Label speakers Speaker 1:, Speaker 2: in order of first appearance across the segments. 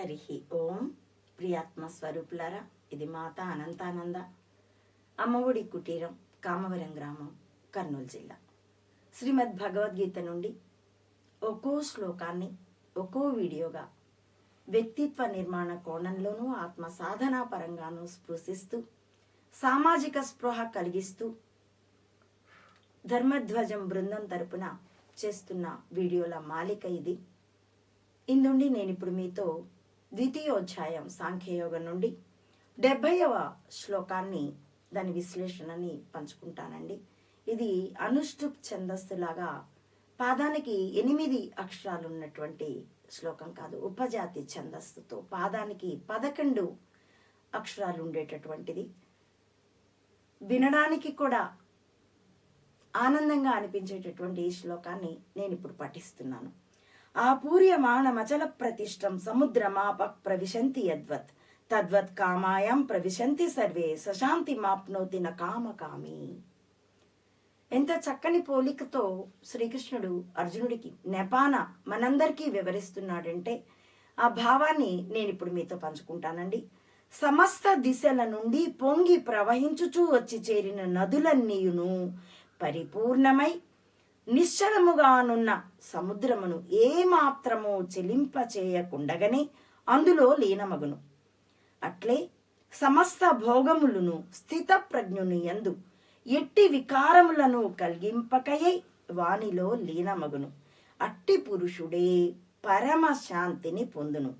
Speaker 1: హరి ఓం ప్రియాత్మ స్వరూపులారా ఇది మాత అనంతానంద అమ్మఒడి కుటీరం కామవరం గ్రామం కర్నూలు జిల్లా. శ్రీమద్ భగవద్గీత నుండి ఒక్కో శ్లోకాన్ని ఒక్కో వీడియోగా వ్యక్తిత్వ నిర్మాణ కోణంలోనూ ఆత్మ సాధనా పరంగానూ స్పృశిస్తూ సామాజిక స్పృహ కలిగిస్తూ ధర్మధ్వజం బృందం తరపున చేస్తున్న వీడియోల మాలిక ఇది. ఇందుండి నేను ఇప్పుడు మీతో ద్వితీయోధ్యాయం సాంఖ్యయోగం నుండి డెబ్భైవ శ్లోకాన్ని దాని విశ్లేషణని పంచుకుంటానండి. ఇది అనుష్ఠుప్ ఛందస్సులాగా పాదానికి ఎనిమిది అక్షరాలు ఉన్నటువంటి శ్లోకం కాదు. ఉపజాతి ఛందస్సుతో పాదానికి పదకొండు అక్షరాలు ఉండేటటువంటిది వినడానికి కూడా ఆనందంగా అనిపించేటటువంటి ఈ శ్లోకాన్ని నేను ఇప్పుడు పఠిస్తున్నాను. ఆపూర్యమాణమచల ప్రతిష్టం సముద్రమాప ప్రవిశంతి యద్వత్. తద్వత్ కామాయం ప్రవిశంతి సర్వే సశాంతి మాప్నోతి న కామకామి. ఎంత చక్కని పోలికతో శ్రీకృష్ణుడు అర్జునుడికి నెపాన మనందరికీ వివరిస్తున్నాడంటే ఆ భావాన్ని నేను ఇప్పుడు మీతో పంచుకుంటానండి. సమస్త దిశల నుండి పొంగి ప్రవహించుచూ వచ్చి చేరిన నదులన్నీయును పరిపూర్ణమై నిశ్చలముగానున్న సముద్రమును ఏమాత్రము చెలింపచేయకుండగనే అందులో లీనమగును. అట్లే సమస్త భోగములను స్థిత ప్రజ్ఞుని యందు ఎట్టి వికారములను కలిగింపకయై వానిలో లీనమగును. అట్టి పురుషుడే పరమ శాంతిని పొందును.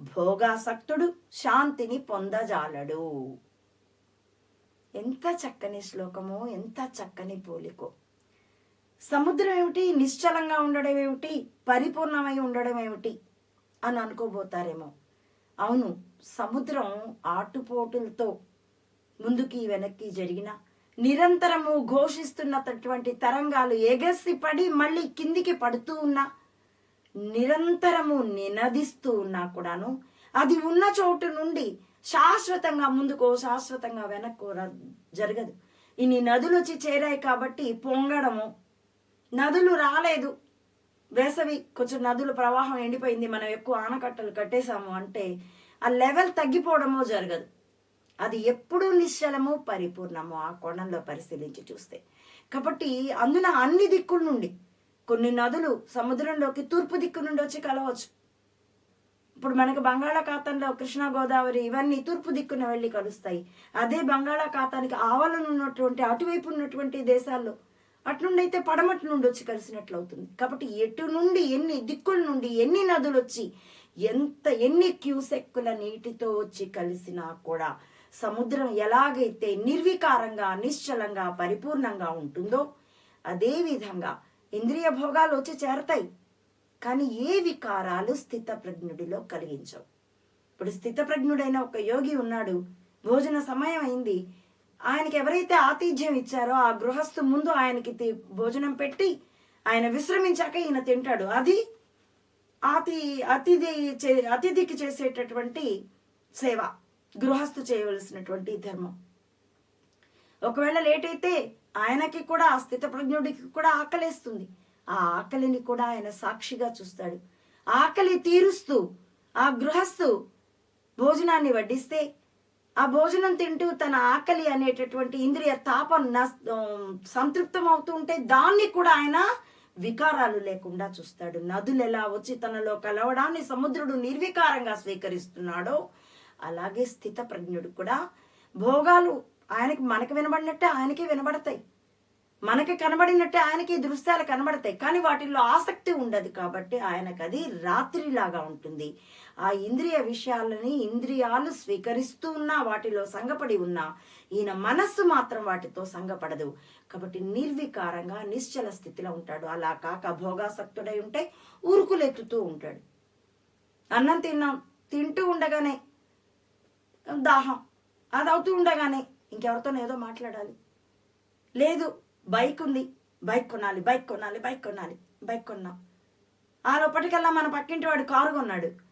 Speaker 1: భోగాసక్తుడు శాంతిని పొందజాలడు. ఎంత చక్కని శ్లోకమో ఎంత చక్కని పోలికో. సముద్రం ఏమిటి? నిశ్చలంగా ఉండడం ఏమిటి? పరిపూర్ణమై ఉండడం ఏమిటి? అని అనుకోబోతారేమో. అవును సముద్రం ఆటుపోటులతో ముందుకి వెనక్కి జరిగిన నిరంతరము ఘోషిస్తున్నటువంటి తరంగాలు ఎగసి పడి మళ్ళీ కిందికి పడుతూ ఉన్నా నిరంతరము నినదిస్తూ ఉన్నా కూడాను అది ఉన్న చోటు నుండి శాశ్వతంగా ముందుకో శాశ్వతంగా వెనక్కో జరగదు. ఇన్ని నదులు వచ్చి చేరాయి కాబట్టి పొంగడము నదులు రాలేదు. వేసవి కొంచెం నదుల ప్రవాహం ఎండిపోయింది. మనం ఎక్కువ ఆనకట్టలు కట్టేశాము అంటే ఆ లెవెల్ తగ్గిపోవడమో జరగదు. అది ఎప్పుడూ నిశ్చలము పరిపూర్ణము ఆ కోణంలో పరిశీలించి చూస్తే. కాబట్టి అందున అన్ని దిక్కుల నుండి కొన్ని నదులు సముద్రంలోకి తూర్పు దిక్కు నుండి వచ్చి కలవచ్చు. ఇప్పుడు మనకు బంగాళాఖాతంలో కృష్ణా గోదావరి ఇవన్నీ తూర్పు దిక్కున వెళ్ళి కలుస్తాయి. అదే బంగాళాఖాతానికి ఆవలను ఉన్నటువంటి అటువైపు ఉన్నటువంటి దేశాల్లో అట్నుండైతే పడమటి నుండి వచ్చి కలిసినట్లు అవుతుంది కాబట్టి ఎటు నుండి ఎన్ని దిక్కుల నుండి ఎన్ని నదులు వచ్చి ఎంత ఎన్ని క్యూసెక్కుల నీటితో వచ్చి కలిసినా కూడా సముద్రం ఎలాగైతే నిర్వికారంగా నిశ్చలంగా పరిపూర్ణంగా ఉంటుందో అదే విధంగా ఇంద్రియ భోగాలు వచ్చి చేరతాయి. కానీ ఏ వికారాలు స్థితప్రజ్ఞుడిలో కలిగించవు. ఇప్పుడు స్థితప్రజ్ఞుడైన ఒక యోగి ఉన్నాడు. భోజన సమయం అయింది. ఆయనకి ఎవరైతే ఆతిథ్యం ఇచ్చారో ఆ గృహస్థు ముందు ఆయనకి భోజనం పెట్టి ఆయన విశ్రమించాక ఈయన తింటాడు. అది అతి అతిథి చే- అతిథికి చేసేటటువంటి సేవ గృహస్థు చేయవలసినటువంటి ధర్మం. ఒకవేళ లేట్ అయితే ఆయనకి కూడా ఆ స్థితప్రజ్ఞుడికి కూడా ఆకలేస్తుంది. ఆ ఆకలిని కూడా ఆయన సాక్షిగా చూస్తాడు. ఆకలి తీరుస్తూ ఆ గృహస్థు భోజనాన్ని వడ్డిస్తే ఆ భోజనం తింటూ తన ఆకలి అనేటటువంటి ఇంద్రియ తాపం సంతృప్తం అవుతూ ఉంటే దాన్ని కూడా ఆయన వికారాలు లేకుండా చూస్తాడు. నదులు ఎలా వచ్చి తనలో కలవడాన్ని సముద్రుడు నిర్వికారంగా స్వీకరిస్తున్నాడో అలాగే స్థిత ప్రజ్ఞుడు కూడా భోగాలు ఆయనకి మనకి వినబడినట్టే ఆయనకి వినబడతాయి. మనకి కనబడినట్టే ఆయనకి దృశ్యాలు కనబడతాయి. కానీ వాటిల్లో ఆసక్తి ఉండదు కాబట్టి ఆయనకు అది రాత్రిలాగా ఉంటుంది. ఆ ఇంద్రియ విషయాలని ఇంద్రియాలు స్వీకరిస్తూ ఉన్నా వాటిలో సంగపడి ఉన్నా ఈయన మనస్సు మాత్రం వాటితో సంగపడదు. కాబట్టి నిర్వికారంగా నిశ్చల స్థితిలో ఉంటాడు. అలా కాక భోగాసక్తుడై ఉంటే ఊరుకులెత్తుతూ ఉంటాడు. అన్నం తిన్నాం తింటూ ఉండగానే దాహం అది అవుతూ ఉండగానే ఇంకెవరితోనే ఏదో మాట్లాడాలి. లేదు బైక్ ఉంది బైక్ కొనాలి బైక్ కొనాలి బైక్ కొనాలి బైక్ కొన్నాం. ఆ లోపటికల్లా మన పక్కింటి వాడు కారు కొన్నాడు.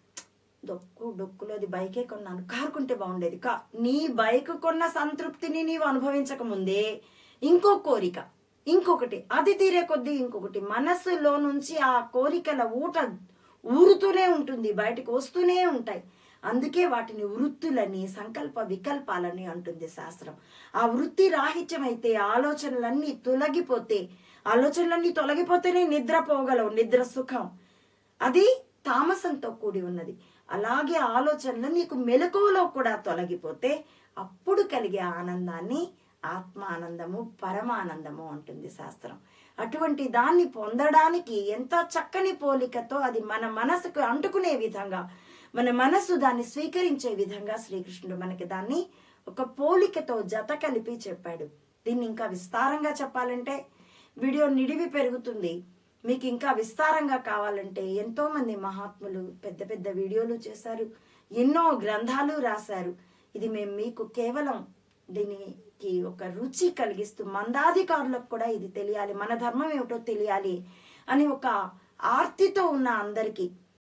Speaker 1: దొక్కు డొక్కులోది బైకే కొన్నాను. కారు కొంటే బాగుండేది. కా నీ బైక్ కొన్న సంతృప్తిని నీవు అనుభవించక ముందే ఇంకో కోరిక ఇంకొకటి అది తీరే కొద్దీ ఇంకొకటి. మనస్సులో నుంచి ఆ కోరికల ఊట ఊరుతూనే ఉంటుంది బయటకు వస్తూనే ఉంటాయి. అందుకే వాటిని వృత్తులని సంకల్ప వికల్పాలని అంటుంది శాస్త్రం. ఆ వృత్తి రాహిత్యమైతే ఆలోచనలన్నీ తొలగిపోతే ఆలోచనలన్నీ తొలగిపోతేనే నిద్రపోగలవు నిద్ర సుఖం. అది తామసంతో కూడి ఉన్నది. అలాగే ఆలోచనలు నీకు మెలకువలో కూడా తొలగిపోతే అప్పుడు కలిగే ఆనందాన్ని ఆత్మానందము పరమానందము అంటుంది శాస్త్రం. అటువంటి దాన్ని పొందడానికి ఎంత చక్కని పోలికతో అది మన మనసుకు అంటుకునే విధంగా మన మనసు దాన్ని స్వీకరించే విధంగా శ్రీకృష్ణుడు మనకి దాన్ని ఒక పోలికతో జత కలిపి చెప్పాడు. దీన్ని ఇంకా విస్తారంగా చెప్పాలంటే వీడియో నిడివి పెరుగుతుంది. మీకు ఇంకా విస్తారంగా కావాలంటే ఎంతోమంది మహాత్ములు పెద్ద పెద్ద వీడియోలు చేశారు ఎన్నో గ్రంథాలు రాశారు. ఇది మేము మీకు కేవలం దీనికి ఒక రుచి కలిగిస్తూ మందాధికారులకు కూడా ఇది తెలియాలి మన ధర్మం ఏమిటో తెలియాలి అని ఒక ఆర్తితో ఉన్న అందరికీ